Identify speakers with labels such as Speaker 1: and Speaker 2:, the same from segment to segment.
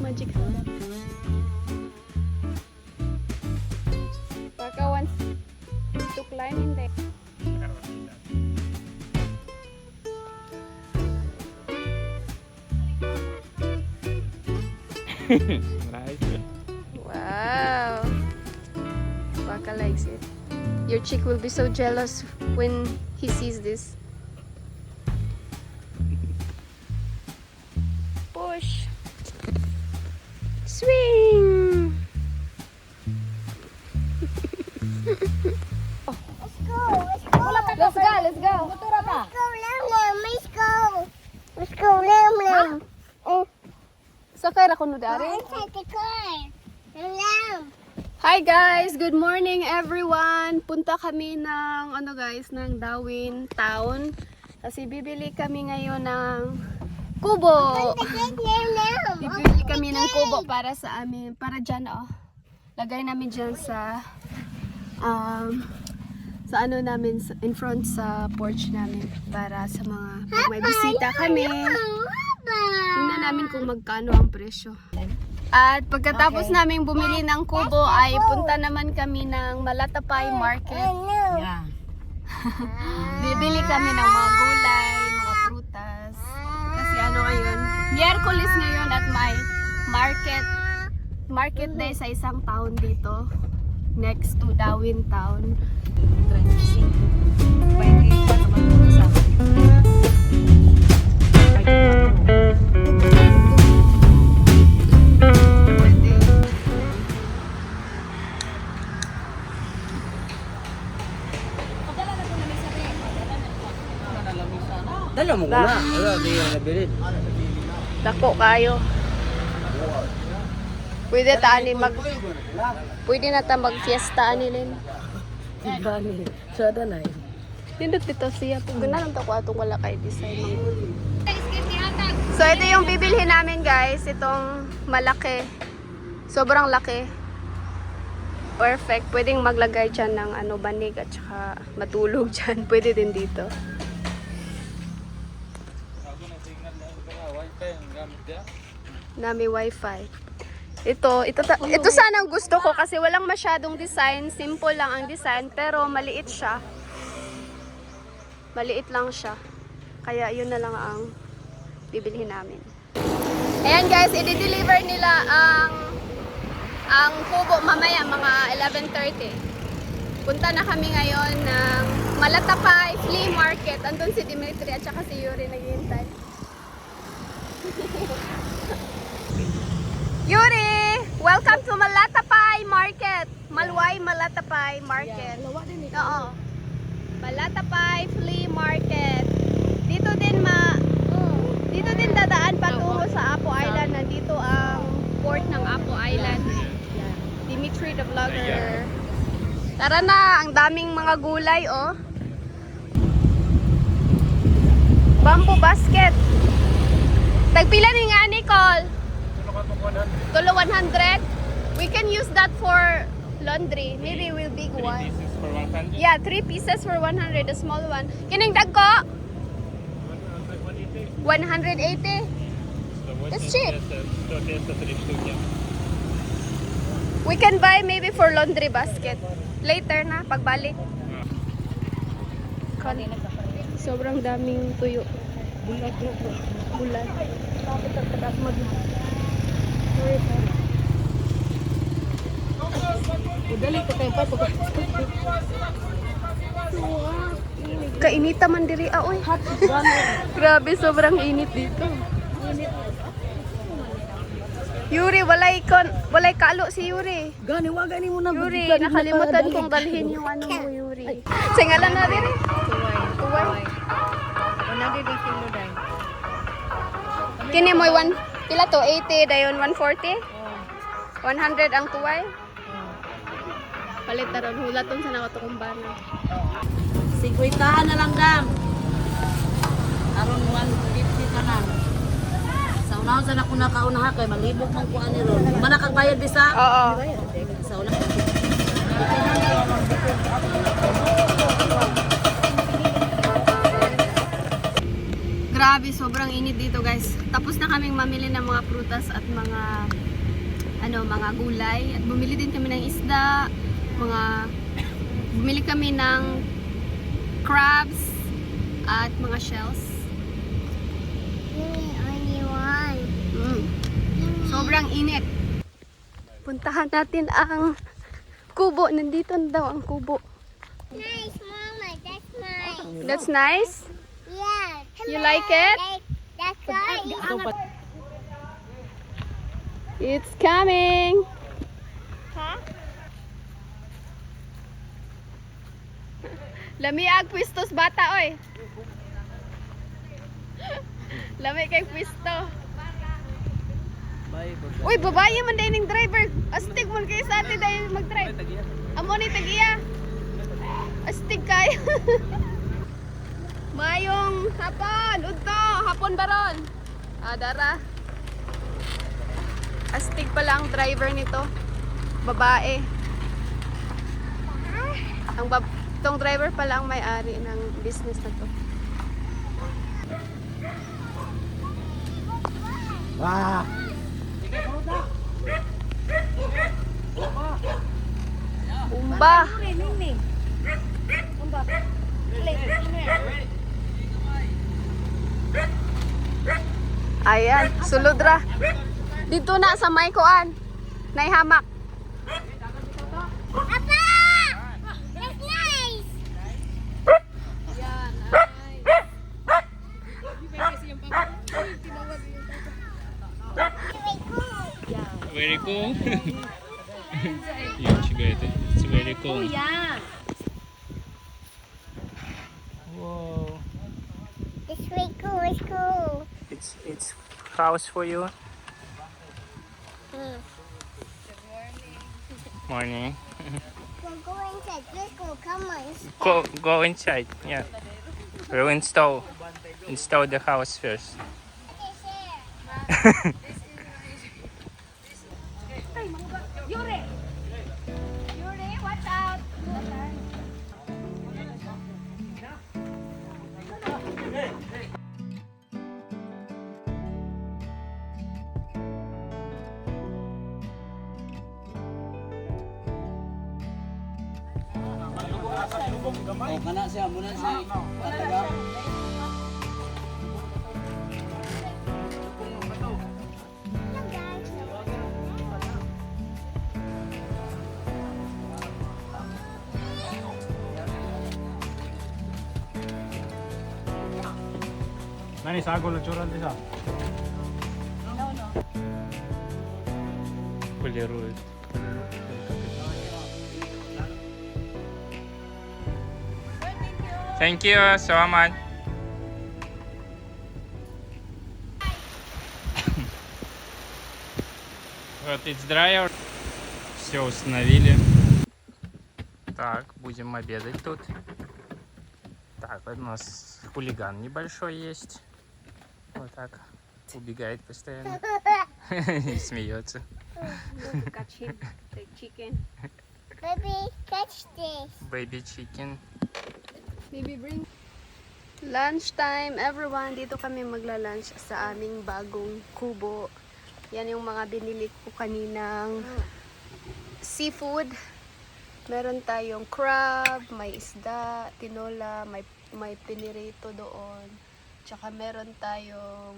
Speaker 1: magic?
Speaker 2: Baka wants to climb in there. Wow. Baka likes it. Your chick will be so jealous when he sees this. Ra kuno dari. Hi guys, good morning everyone. Punta kami ng ano guys, ng Darwin Town. Kasi bibili kami ngayon ng kubo. Bibili kami ng kubo para sa amin, para dyan oh. Lagay namin dyan sa um sa ano namin in front sa porch namin para sa mga pag may bisita kami. Tingnan namin kung magkano ang presyo. At pagkatapos namin bumili ng kubo ay punta naman kami ng Malatapay Market.
Speaker 3: Yeah.
Speaker 2: Bibili kami ng mga gulay, mga prutas. Kasi ano ngayon, Miyerkules ngayon at may market market day sa isang town dito next to Darwin Town. Pwede.
Speaker 4: Dala mo ko na. Wala, di yung nabilin.
Speaker 2: Dako kayo. Pwede ta ani mag Pwede na ta mag-fiesta ani Lin.
Speaker 4: Bani, sa danay.
Speaker 2: Tindot dito siya. Pag ganalang to ko atong wala kay design mga So ito yung bibilhin namin guys, itong malaki. Sobrang laki. Perfect. Pwedeng maglagay dyan ng ano, banig at saka matulog dyan. Pwede din dito.
Speaker 1: Ako na signal na ang wifi ang gamit ka.
Speaker 2: Na may wifi. Ito, ito, ito sana ang gusto ko kasi walang masyadong design. Simple lang ang design pero maliit siya. Maliit lang siya. Kaya yun na lang ang bibilhin namin. Ayan guys, i-deliver nila ang ang kubo mamaya mga 11.30. Punta na kami ngayon ng Malatapay Flea Market. Andun si Dimitri at saka si Yuri naghihintay. Yuri! Welcome to Malatapay Market. Malway Malatapay Market. Oo. Malatapay Flea Market. Dito din ma Dito din dadaan patungo sa Apo Island. Nandito ang port ng Apo Island. Dimitri the Vlogger. Tara na, ang daming mga gulay oh. Bamboo basket. Tagpila ni nga Nicole. Tulo 100. We can use that for laundry. Maybe will big one.
Speaker 1: This is for 100.
Speaker 2: Yeah, three pieces for 100, the small one. Kining dagko? 180. That's cheap. We can buy maybe for laundry basket. Later na, pagbalik. Sobrang daming tuyo. Bulat. Bulat.
Speaker 4: Dali ko tayo pa.
Speaker 2: Kainita man diri ah, oy. Grabe, sobrang init dito. Yuri, walay kon, walay kalo si Yuri.
Speaker 4: Gani, wa gani mo na.
Speaker 2: Yuri, nakalimutan kong dalhin yung ano mo, Yuri. Singalan na diri. Tuway.
Speaker 4: Wala din ang kilo dahil.
Speaker 2: Kini mo one, pila to? 80, dayon 140? 100 ang tuway? Palit taron, hulaton sa nakatukumbana.
Speaker 4: Sigwitahan na lang dam. Aron 150 ka na. Unahan sa na ko nakaunaha kay malibog man ko ani ron. Mana kag bayad bisa?
Speaker 2: Oo.
Speaker 4: Sa una.
Speaker 2: Grabe, sobrang init dito guys. Tapos na kaming mamili ng mga prutas at mga ano, mga gulay. At bumili din kami ng isda, mga bumili kami ng crabs at mga shells. Mm. Sobrang init. Puntahan natin ang kubo. Nandito na daw ang kubo.
Speaker 3: Nice, Mama. That's mine.
Speaker 2: That's nice. You like it?
Speaker 3: That's right.
Speaker 2: It's coming.
Speaker 3: Huh?
Speaker 2: Lami ag pwistos bata oy. Lami kay pwisto. Uy, babae man din ning driver. Astig man kay sa atin dahil mag-drive. Amo ni tagiya. Astig kay. Mayong hapon, udto, hapon baron. Ah, dara. Astig pala ang driver nito. Babae. Ang bab tong driver pala ang may-ari ng business na to. Umba. Ayan, sulod ra. Dito na sa may kuan. Nay hamak.
Speaker 3: Papa! That's nice.
Speaker 1: Very cool. Yung chiga ito. It's very cool.
Speaker 4: Yeah.
Speaker 1: House for you.
Speaker 3: Hmm.
Speaker 1: Morning.
Speaker 3: Go, go inside. Let's go. Come on.
Speaker 1: Go go inside. Yeah. We'll install install the house first.
Speaker 4: siya, muna siya. Tataga.
Speaker 1: Nani sago lo churan desa. No no. Kulero. Thank you so much. Вот it's dryer. Все установили. Так, будем обедать тут. Так, вот у нас хулиган небольшой есть. Вот так. Убегает постоянно. И смеется.
Speaker 3: Baby, catch this.
Speaker 1: Baby chicken.
Speaker 2: Baby, bring. Lunch time, everyone. Dito kami magla-lunch sa aming bagong kubo. Yan yung mga binili ko kaninang seafood. Meron tayong crab, may isda, tinola, may, may pinirito doon. Tsaka meron tayong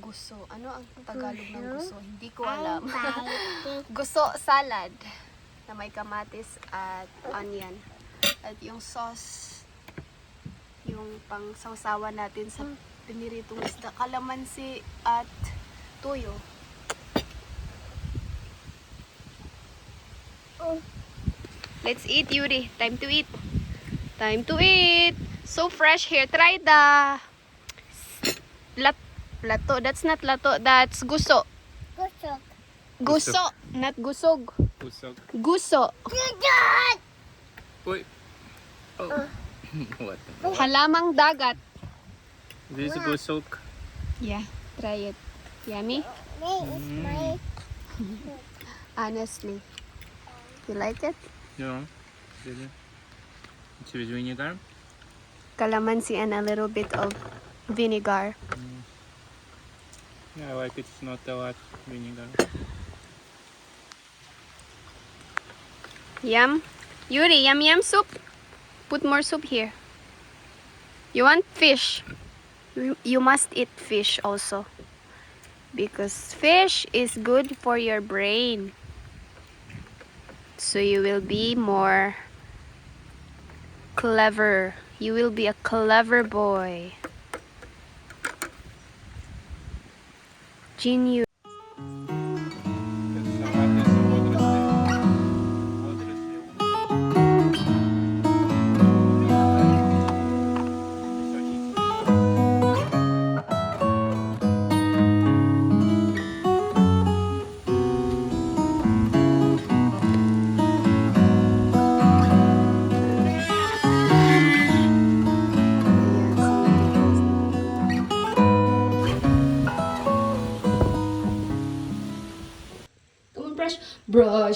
Speaker 2: guso. Ano ang Tagalog ng guso? Hindi ko alam. guso salad na may kamatis at onion. At yung sauce, yung pang sawsawa natin sa piniritong isda, kalamansi at toyo. Let's eat, Yuri. Time to eat. Time to eat. So fresh here. Try the lat lato. That's not lato. That's guso.
Speaker 3: Gusog.
Speaker 2: Guso. Not gusog.
Speaker 1: Gusog.
Speaker 2: Guso.
Speaker 3: Gusog.
Speaker 1: Uy. Oh. Uh. what?
Speaker 2: Halamang dagat.
Speaker 1: This is gusok.
Speaker 2: Yeah, try it. Yummy?
Speaker 3: Mm.
Speaker 2: Honestly. You like it?
Speaker 1: Yeah. It's with vinegar?
Speaker 2: Calamansi and a little bit of vinegar. Mm.
Speaker 1: Yeah, I like it. It's not a lot vinegar.
Speaker 2: Yum. Yuri, yum yum soup? Put more soup here. You want fish? You must eat fish also. Because fish is good for your brain. So you will be more clever. You will be a clever boy. Genius.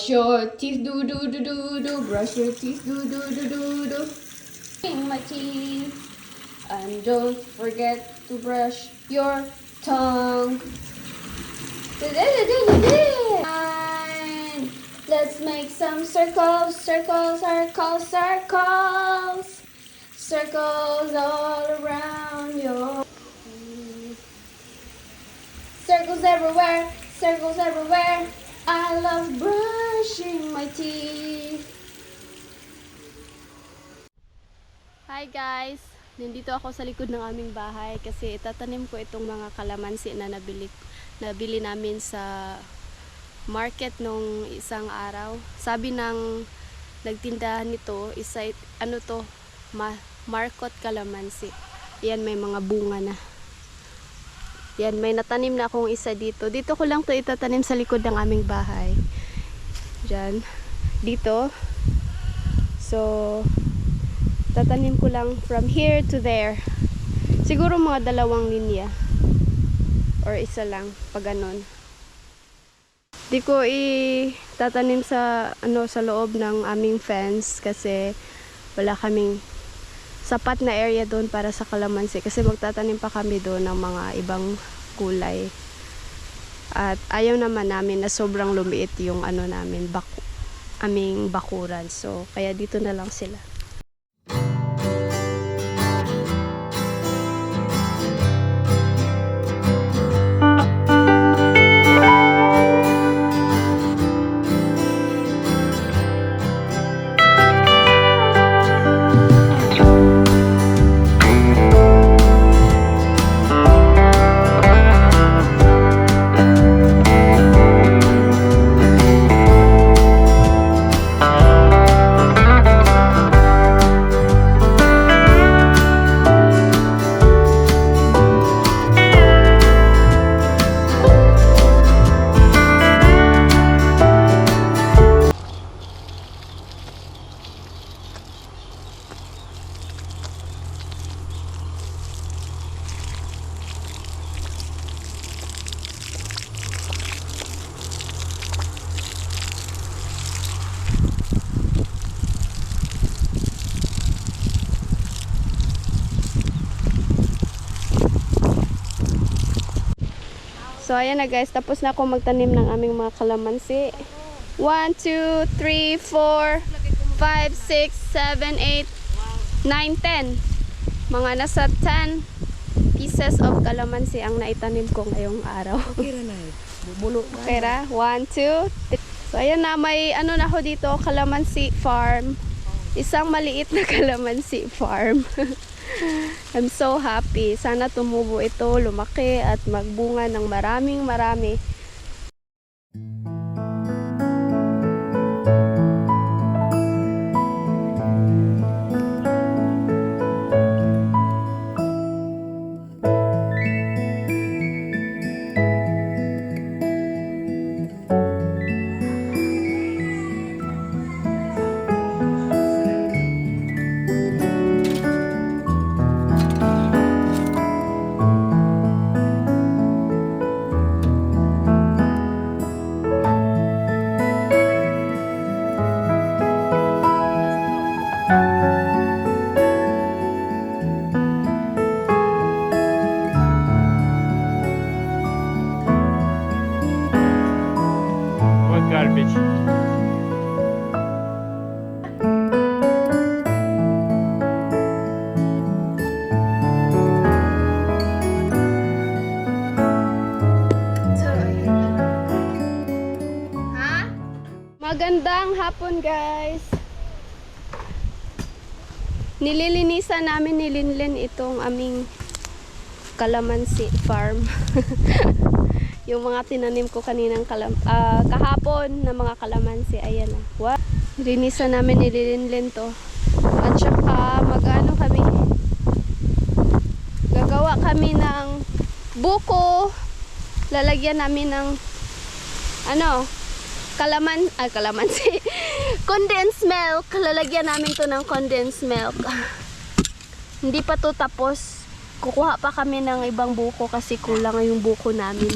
Speaker 2: Brush your teeth, do do do do do. Brush your teeth, do do do do do. Brushing my teeth, and don't forget to brush your tongue. Fine. Let's make some circles, circles, circles, circles, circles all around your. teeth. Circles everywhere, circles everywhere. I love brushing my teeth. Hi guys! Nandito ako sa likod ng aming bahay kasi itatanim ko itong mga kalamansi na nabili, nabili namin sa market nung isang araw. Sabi ng nagtindahan nito, isa, ano to, ma, markot kalamansi. Yan, may mga bunga na. Yan, may natanim na akong isa dito. Dito ko lang to itatanim sa likod ng aming bahay. Diyan. Dito. So, tatanim ko lang from here to there. Siguro mga dalawang linya. Or isa lang, pag ganun. Di ko i-tatanim sa, ano, sa loob ng aming fence kasi wala kaming sapat na area doon para sa kalamansi kasi magtatanim pa kami doon ng mga ibang kulay. At ayaw naman namin na sobrang lumiit yung ano namin, baku, aming bakuran. So, kaya dito na lang sila. So, ayan na guys. Tapos na ako magtanim ng aming mga kalamansi. 1, 2, 3, 4, 5, 6, 7, 8, 9, 10. Mga nasa 10 pieces of kalamansi ang naitanim ko ngayong araw.
Speaker 4: Na eh. Bubulo na.
Speaker 2: Okay ra? 1, 2, 3. So, ayan na. May ano na ako dito. Kalamansi farm. Isang maliit na kalamansi farm. I'm so happy. Sana tumubo ito, lumaki at magbunga ng maraming marami. Guys. Nililinisan namin ni itong aming kalamansi farm. yung mga tinanim ko kaninang kalam ah, kahapon na mga kalamansi. Ayan na. Wow. Nilinisan namin ni to. At saka mag-ano kami. Gagawa kami ng buko. Lalagyan namin ng ano, kalaman, ah, kalamansi. condensed milk. Lalagyan namin to ng condensed milk. Hindi pa to tapos. Kukuha pa kami ng ibang buko kasi kulang yung buko namin.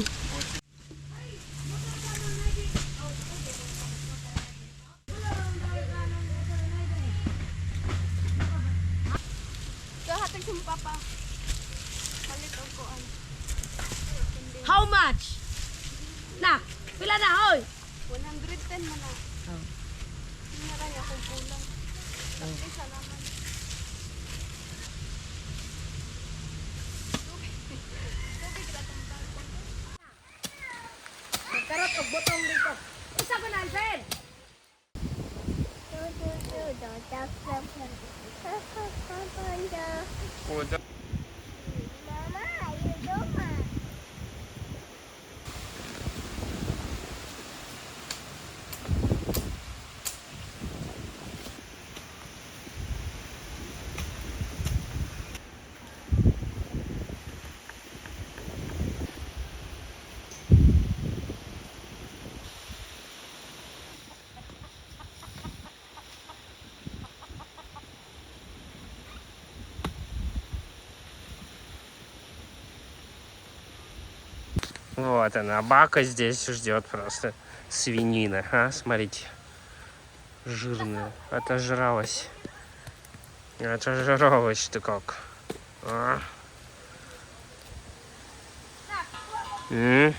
Speaker 4: How much? Na, pila na, hoy?
Speaker 2: 110 man na.
Speaker 4: Oh.
Speaker 2: Hindi na rin akong kulang. Tapos sa naman.
Speaker 4: Karot og botong dito. Isa ko na, Alfred.
Speaker 3: Do, do, do, do, do, do, do, do, do, do. Mama,
Speaker 1: Вот она, бака здесь ждет просто. Свинина, а, смотрите. Жирная. Отожралась. Отожралась ты как. А? М?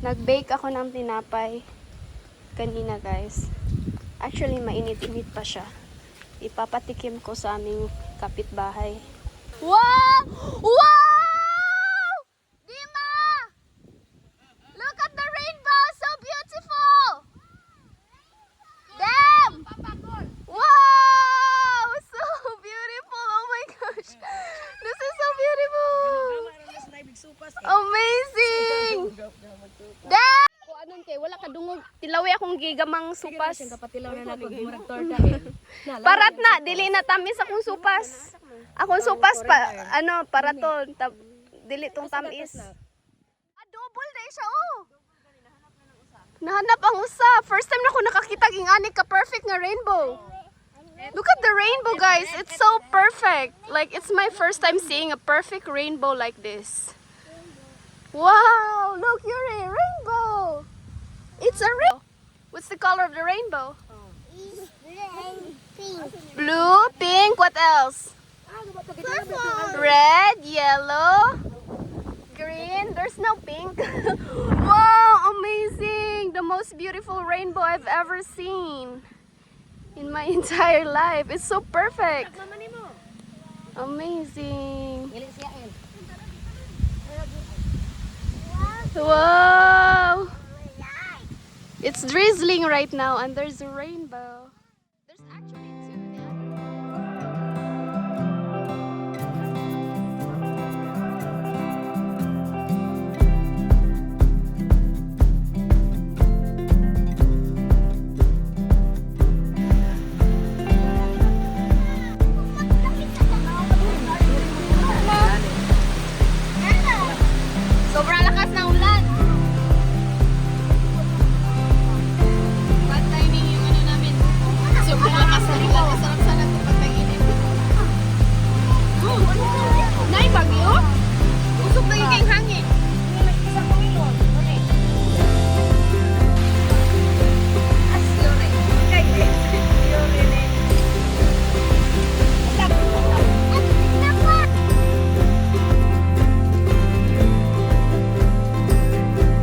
Speaker 2: Nag-bake ako ng tinapay kanina guys. Actually, mainit-init pa siya. Ipapatikim ko sa aming kapitbahay. Wow! Wow! Dima! Look at the rainbow! So beautiful! Damn! Wow! So beautiful! Oh my gosh! This is so beautiful! Amazing! Damn! Kung anong kay, wala ka dungog. Tilawi gigamang supas.
Speaker 4: Kapatilaw na natin, murag torta.
Speaker 2: Parat na, dili na tamis akong supas. Akong supas pa, ano, paraton. Ta, dili tong tamis. Ah, double na siya, oh. Nahanap ang usa. First time na ako nakakita ng ani ka perfect nga rainbow. Look at the rainbow, guys. It's so perfect. Like, it's my first time seeing a perfect rainbow like this. Wow! Look, you're a rainbow. It's a rainbow. What's the color of the rainbow?
Speaker 3: Pink.
Speaker 2: Blue, pink, what else?
Speaker 3: Purple.
Speaker 2: Red, yellow, green. There's no pink. wow, amazing! The most beautiful rainbow I've ever seen in my entire life. It's so perfect. Amazing. Wow! It's drizzling right now and there's a rainbow.